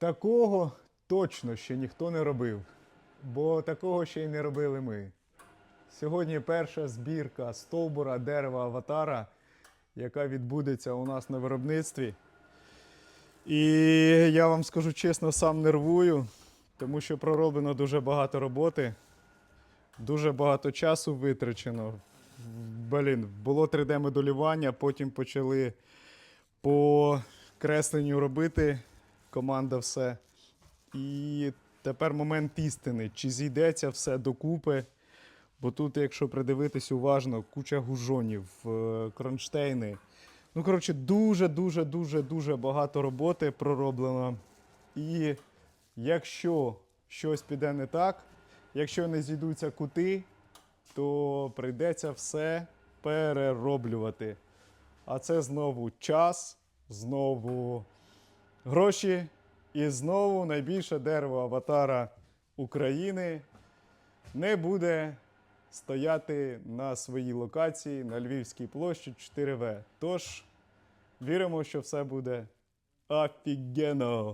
Такого точно ще ніхто не робив, бо такого ще й не робили ми. Сьогодні перша збірка стовбура дерева аватара, яка відбудеться у нас на виробництві. І я вам скажу чесно, сам нервую, тому що пророблено дуже багато роботи, дуже багато часу витрачено. Блін, було 3D-моделювання, потім почали по кресленню робити команда все. І тепер момент істини. Чи зійдеться все докупи? Бо тут, якщо придивитись уважно, куча гужонів, е, кронштейни. Ну, коротше, дуже, дуже, дуже, дуже багато роботи пророблено. І якщо щось піде не так, якщо не зійдуться кути, то прийдеться все перероблювати. А це знову час, знову гроші і знову найбільше дерево аватара України не буде стояти на своїй локації на Львівській площі 4В. Тож віримо, що все буде офігенно.